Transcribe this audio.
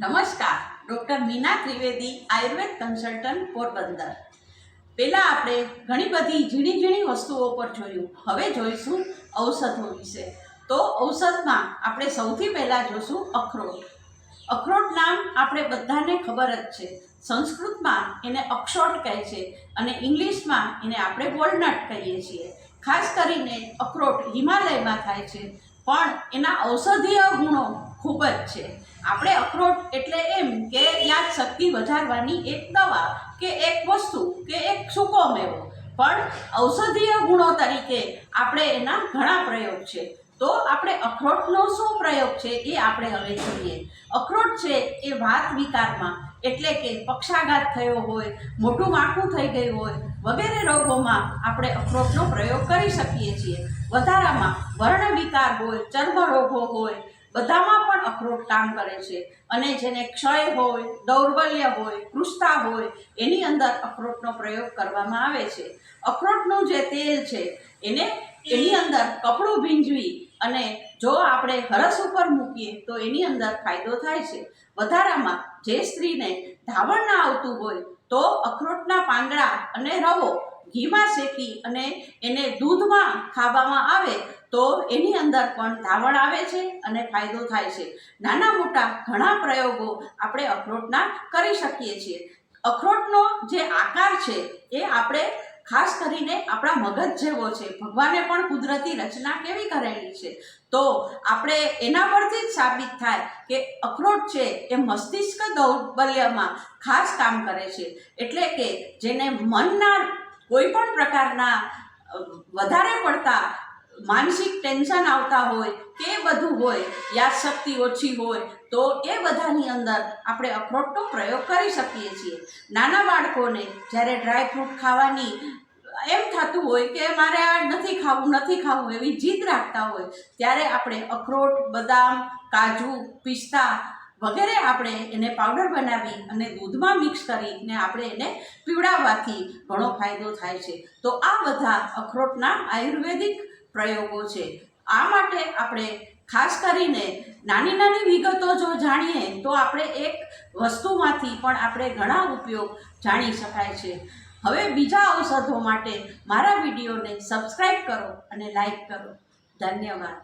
નમસ્કાર, doctor Meena Trivedi, Ayurveda consultant Porbandar. પહેલાં આપણે ઘણી બધી ઝીણી ઝીણી વસ્તુઓ પર જોયું. હવે જોઈશું ઔષધો વિશે. તો ઔષધમાં આપણે સૌથી પહેલાં જોઈશું અખરોટ. અખરોટ નામ આપણે બધાને ખબર જ છે. સંસ્કૃતમાં એને અક્ષોટ કહે છે અને ઇંગ્લિશમાં એને આપણે વોલનટ કહીએ છીએ. ખાસ કરીને અખરોટ હિમાલયમાં થાય છે. પણ એના ઔષધીય ગુણો ખૂબ જ છે. આપણે અખરોટ એટલે એમ કે યાદ શક્તિ વધારવાની એક દવા કે એક વસ્તુ કે એક સૂકો મેવો. પણ ઔષધીય ગુણો તરીકે આપણે એના ઘણા પ્રયોગ છે. તો આપણે અખરોટનો શું પ્રયોગ છે એ આપણે હવે જોઈએ. અખરોટ છે એ વાત વિકારમાં એટલે કે પક્ષાઘાત થયો હોય મોટું માખું થઈ ગયું હોય, વગેરે રોગોમાં આપણે અખરોટનો પ્રયોગ કરી શકીએ છીએ. વધારામાં વર્ણ વિકાર હોય ચર્મ રોગો હોય બધામાં પણ અખરોટ કામ કરે છે. અને જેને ક્ષય હોય, દૌર્બલ્ય હોય પૃષ્ઠા હોય, એની અંદર અખરોટનો પ્રયોગ કરવામાં આવે છે. અખરોટનું જે તેલ છે, એને એની અંદર કપડું ભીંજવી અને જો આપણે હરસ ઉપર મૂકીએ, તો એની અંદર ફાયદો થાય છે. વધારામાં જે સ્ત્રીને ધાવણ ના આવતું હોય, તો અખરોટના પાંદડા અને રવો ઘીમાં શેકી અને એને દૂધમાં ખાવામાં આવે તો એની અંદર પણ ધાવણ આવે છે અને ફાયદો થાય છે. નાના મોટા ઘણા પ્રયોગો આપણે અખરોટના કરી શકીએ છીએ. અખરોટનો જે આકાર છે એ આપણે ખાસ કરીને આપણા મગજ જેવો છે. ભગવાને પણ કુદરતી રચના કેવી કરેલી છે? તો આપણે એના પરથી જ સાબિત થાય કે અખરોટ છે એ મસ્તિષ્ક દૌર્બલ્યમાં ખાસ કામ કરે છે. એટલે કે જેને મનના કોઈ પણ પ્રકારના વધારે પડતા માનસિક ટેન્શન આવતા હોય કે બધું હોય, યાદશક્તિ ઓછી હોય, તો એ બધાની અંદર આપણે અખરોટનો પ્રયોગ કરી શકીએ છીએ. નાના બાળકોને જ્યારે ડ્રાયફ્રૂટ ખાવાની એમ થતું હોય કે મારે આ નથી ખાવું નથી ખાવું એવી જીદ રાખતા હોય, ત્યારે આપણે અખરોટ, બદામ, કાજુ, પિસ્તા વગેરે આપણે એને પાવડર બનાવી અને દૂધમાં મિક્સ કરીને આપણે એને પીવડાવવાથી ઘણો ફાયદો થાય છે. તો આ બધા અખરોટના આયુર્વેદિક પ્રયોગો છે. આ માટે આપણે ખાસ કરીને નાની નાની વિગતો જો જાણીએ તો આપણે એક વસ્તુમાંથી પણ આપણે ઘણા ઉપયોગ જાણી શકાય છે. હવે બીજા ઔષધો માટે મારા વિડીયોને સબસ્ક્રાઈબ કરો અને લાઈક કરો. ધન્યવાદ.